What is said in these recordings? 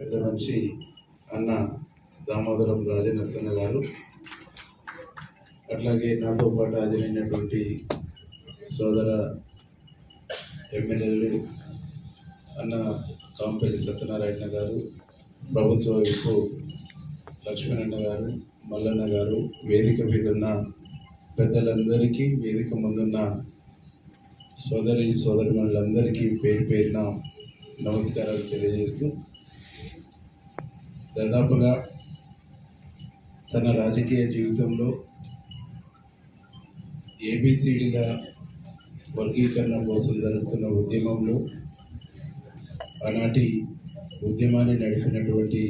పెద్ద మనిషి అన్న దామోదరం రాజనరసన్న గారు. అట్లాగే నాతో పాటు హాజరైనటువంటి సోదర ఎమ్మెల్యేలు అన్న కాంపల్లి సత్యనారాయణ గారు ప్రభుత్వ వైపు లక్ష్మణన్న గారు మల్లన్న గారు వేదిక మీద ఉన్న పెద్దలందరికీ వేదిక ముందున్న సోదరి సోదరిమణులందరికీ పేరు పేరున నమస్కారాలు తెలియజేస్తూ దాదాపుగా తన రాజకీయ జీవితంలో ఏబిసిడిగా వర్గీకరణ కోసం జరుగుతున్న ఉద్యమంలో ఆనాటి ఉద్యమాన్ని నడిపినటువంటి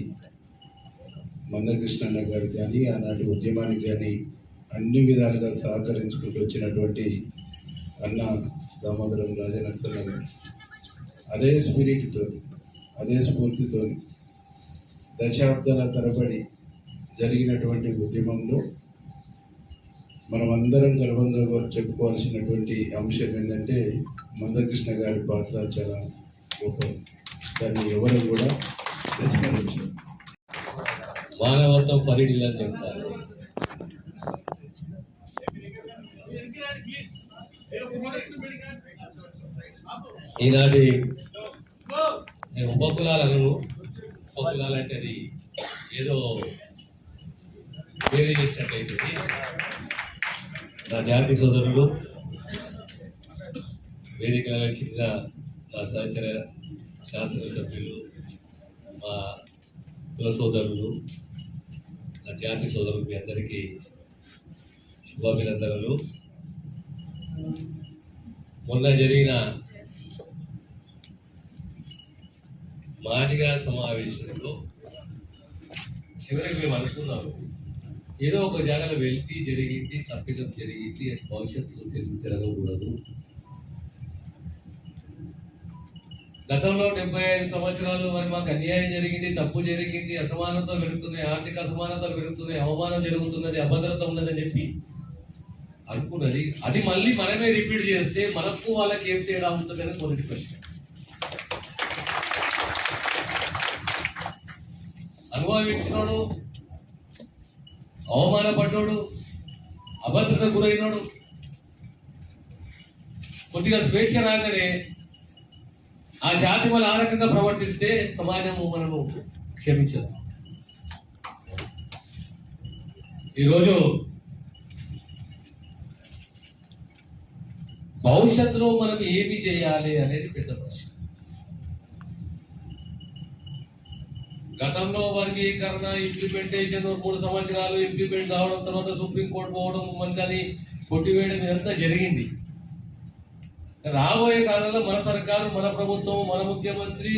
మందకృష్ణన్న గారు కానీ ఆనాటి ఉద్యమానికి కానీ అన్ని విధాలుగా సహకరించుకుంటూ వచ్చినటువంటి అన్న దామోదరం రాజనరసన్న గారు. అదే స్పిరిట్తో అదే స్ఫూర్తితో దశాబ్దాల తరబడి జరిగినటువంటి ఉద్యమంలో మనమందరం గర్వంగా చెప్పుకోవాల్సినటువంటి అంశం ఏంటంటే మందకృష్ణ గారి పాత్ర చాలా గొప్పది దాన్ని ఎవరు కూడా విస్మరించారు మానవత్వం ఫరీడీలు చెప్తారు ఈనాటి నేను పొందాలంటే అది ఏదో వేరే చేసినట్లయితే నా జాతి సోదరులు వేదిక చిన్న నా సహచర శాసనసభ్యులు మా కుల సోదరులు నా జాతి సోదరులు మీ అందరికీ శుభాభినందనలు. మొన్న జరిగిన మాదిగా సమావేశంలో చివరికి మేము అనుకున్నాము ఏదో ఒక జాగాలో వెళ్తే జరిగింది తప్పిదం జరిగింది అది భవిష్యత్తులో తిరిగి జరగకూడదు. గతంలో డెబ్బై ఐదు సంవత్సరాలు మరి మాకు అన్యాయం జరిగింది తప్పు జరిగింది అసమానతలు పెరుగుతున్నాయి ఆర్థిక అసమానతలు పెరుగుతున్నాయి అవమానం జరుగుతున్నది అభద్రత ఉన్నదని చెప్పి అనుకున్నది. అది మళ్ళీ మనమే రిపీట్ చేస్తే మనకు వాళ్ళకి ఏం తేడా ఉంటుందని మొదటి ప్రశ్న. అనుభవించినోడు అవమానపడ్డాడు అభద్రత గురైనోడు. కొద్దిగా స్వేచ్ఛ రాగానే ఆ జాతి వల్ల ఆ రకంగా ప్రవర్తిస్తే సమాజము మనము క్షమించదు. ఈరోజు భవిష్యత్తులో మనం ఏమి చేయాలి అనేది పెద్ద ప్రశ్న. గతంలో వర్గీకరణ ఇంప్లిమెంటేషన్ మూడు సంవత్సరాలు ఇంప్లిమెంట్ కావడం తర్వాత సుప్రీంకోర్టు పోవడం మనకని కొట్టివేయడం ఇదంతా జరిగింది. రాబోయే కాలంలో మన సర్కారు మన ప్రభుత్వం మన ముఖ్యమంత్రి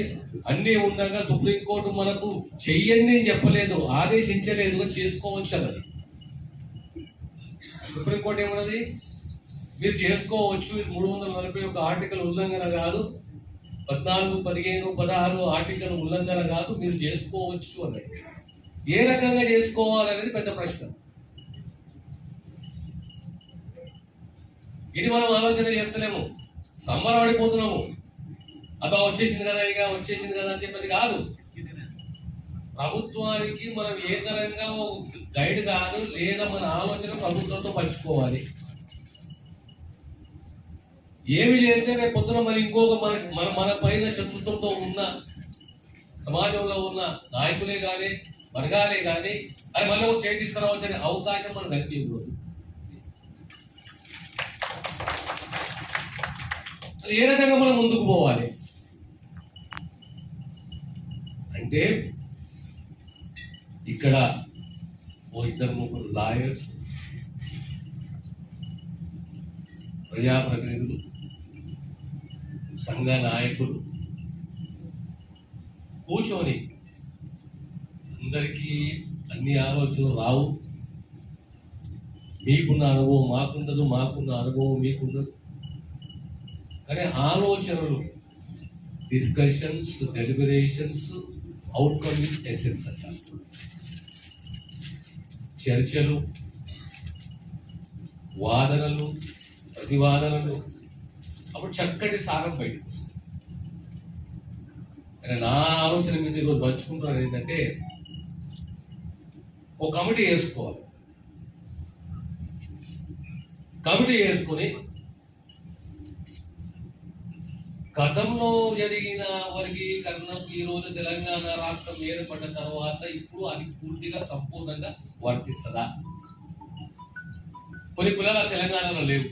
అన్నీ ఉండగా సుప్రీంకోర్టు మనకు చెయ్యండి అని చెప్పలేదు ఆదేశించలేదు చేసుకోవచ్చు అన్నది. సుప్రీంకోర్టు ఏమన్నది? మీరు చేసుకోవచ్చు మూడు వందల నలభై ఒక ఆర్టికల్ ఉల్లంఘన కాదు. పద్నాలుగు పదిహేను పదహారు ఆర్టికల్ ఉల్లంఘన కాదు మీరు చేసుకోవచ్చు అన్నది ఏ రకంగా చేసుకోవాలనేది పెద్ద ప్రశ్న. ఇది మనం ఆలోచన చేస్తలేము. సంబరపడిపోతున్నాము అబ్బా వచ్చేసింది కదా ఇక వచ్చేసింది కదా అని చెప్పేది కాదు. ప్రభుత్వానికి మనం ఏ తరంగా గైడ్ కాదు లేదా మన ఆలోచన ప్రభుత్వంతో పంచుకోవాలి. ఏమి చేస్తే రేపు పొద్దున మరి ఇంకొక మన మన మన పైన శత్రుత్వంతో ఉన్న సమాజంలో ఉన్న నాయకులే కానీ వర్గాలే కానీ అది మళ్ళీ ఒక స్టేట్ తీసుకురావచ్చనే అవకాశం మనకు కనిపించకూడదు అది ఏ రకంగా మనం ముందుకు పోవాలి? అంటే ఇక్కడ ఓ ఇద్దరు ముగ్గురు లాయర్స్ ప్రజాప్రతినిధులు సంఘ నాయకులు. కూర్చొని అందరికీ అన్ని ఆలోచనలు రావు. మీకున్న అనుభవం మాకుండదు మాకున్న అనుభవం మీకుండదు. కానీ ఆలోచనలు discussions deliberations outcome is essence అంట. చర్చలు వాదనలు ప్రతివాదనలు అప్పుడు చక్కటి సారం బయటకు వస్తుంది. నా ఆలోచన మీద ఈరోజు పంచుకుంటున్నాను ఏంటంటే ఒక కమిటీ వేసుకోవాలి. కమిటీ వేసుకొని గతంలో జరిగిన వర్గీకరణకు ఈ రోజు తెలంగాణ రాష్ట్రం ఏర్పడిన తర్వాత ఇప్పుడు అది పూర్తిగా సంపూర్ణంగా వర్తిస్తుందా? కొన్ని కులాల తెలంగాణలో లేవు.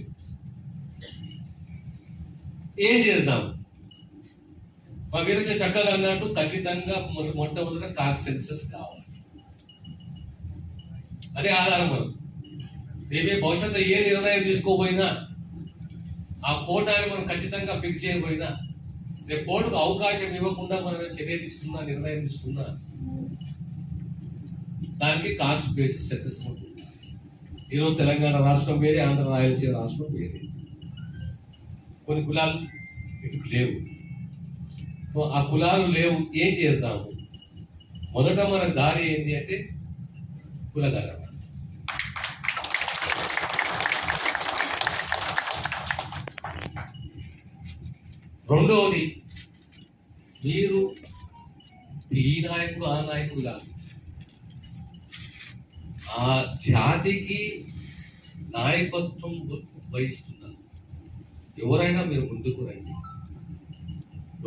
ఏం చేద్దాం? మా వీరక్ష చక్కగా అన్నట్టు ఖచ్చితంగా మొట్టమొదట కాస్ట్ సెన్సెస్ కావాలి. అదే ఆధారం మనం రేపే భవిష్యత్తులో ఏ నిర్ణయం తీసుకోబోయినా ఆ కోటాన్ని మనం ఖచ్చితంగా ఫిక్స్ చేయకపోయినా రేపు కోర్టుకు అవకాశం ఇవ్వకుండా మనం చర్య తీసుకున్నా నిర్ణయం తీసుకున్నా దానికి కాస్ట్ బేసిస్ సక్సెస్ ఉంటుంది. ఈరోజు తెలంగాణ రాష్ట్రం వేరే ఆంధ్ర రాయలసీమ రాష్ట్రం వేరే. కొన్ని కులాలు ఇటు లేవు. సో ఆ కులాలు లేవు ఏం చేస్తాము? మొదట మన దారి ఏంటి అంటే కులగలమ రెండవది మీరు ఈ నాయకుడు ఆ నాయకుడు కాదు ఆ జాతికి నాయకత్వం వహిస్తున్నారు. ఎవరైనా మీరు ముందుకు రండి.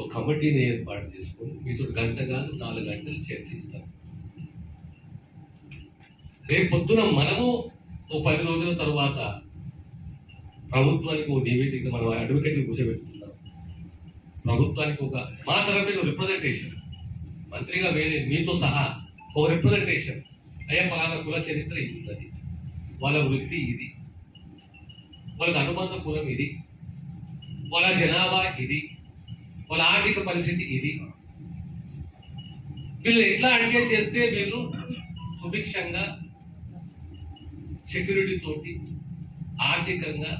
ఒక కమిటీని ఏర్పాటు చేసుకొని మీతో గంట కాదు నాలుగు గంటలు చర్చిస్తాం. రేపు పొద్దున మనము ఓ పది రోజుల తరువాత ప్రభుత్వానికి ఒక నివేదిక మనం అడ్వకేట్లు కూర్చోబెట్టుకుందాం. ప్రభుత్వానికి ఒక మా తరఫున ఒక రిప్రజెంటేషన్ మంత్రిగా వేరే మీతో సహా ఒక రిప్రజెంటేషన్ అయ్యా ఫలానా కుల చరిత్ర ఇది ఉన్నది. వాళ్ళ వృత్తి ఇది. వాళ్ళకి అనుబంధ కులం ఇది. వాళ్ళ జనాభా ఇది వాళ్ళ ఆర్థిక పరిస్థితి ఇది. వీళ్ళు ఎట్లా అడ్జస్ట్ చేస్తే వీళ్ళు సుభిక్షంగా సెక్యూరిటీతోటి ఆర్థికంగా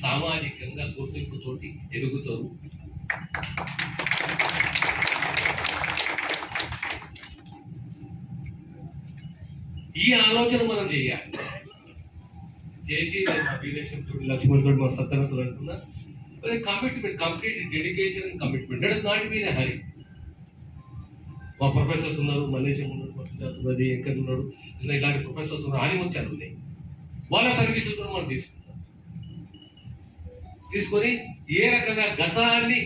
సామాజికంగా గుర్తింపుతోటి ఎదుగుతారు. ఈ ఆలోచన మనం చేయాలి. చేసి నేను మా సత్తనతో తోటి Lakshman commitment complete dedication and commitment that not been Hari మా ప్రొఫెసర్స్ ఉన్నారు మలేషియా ఉన్నారు మా ఎంకర్ ఉన్నాడు ఇలా ఇలాంటి ప్రొఫెసర్స్ ఉన్నారు ఆనిముత్యాలు ఉన్నాయి. వాళ్ళ సర్వీసెస్ కూడా మనం తీసుకుంటాం. తీసుకొని ఏ రకంగా గతాన్ని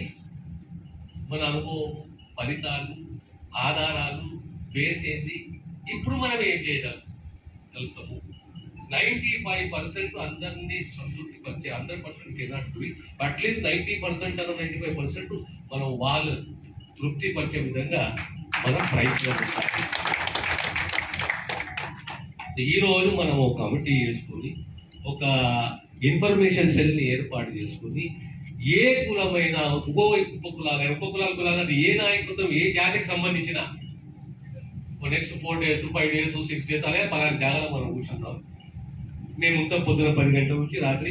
మన అనుభవం ఫలితాలు ఆధారాలు వేసేది ఇప్పుడు మనం ఏం చేయగలుగుతాము నైంటీ ఫైవ్ పర్సెంట్ అందరినీ సంతృప్తి పరిచే hundred percent cannot do at least ninety percent అన్న నైంటీ ఫైవ్ పర్సెంట్ మనం వాళ్ళు తృప్తి పరిచే విధంగా మనం ప్రయత్నం ఈరోజు ఈ రోజు మనం ఒక కమిటీ చేసుకొని ఒక ఇన్ఫర్మేషన్ సెల్ని ఏర్పాటు చేసుకుని ఏ కులమైన ఉప ఉప కులాలైన ఉప కులాల కులాలు అది ఏ నాయకత్వం ఏ జాతికి సంబంధించిన next four days five days six days అలాగే పలానా జాగాలో మనం కూర్చున్నాం మేము ఉంటాం పొద్దున పది గంటల నుంచి రాత్రి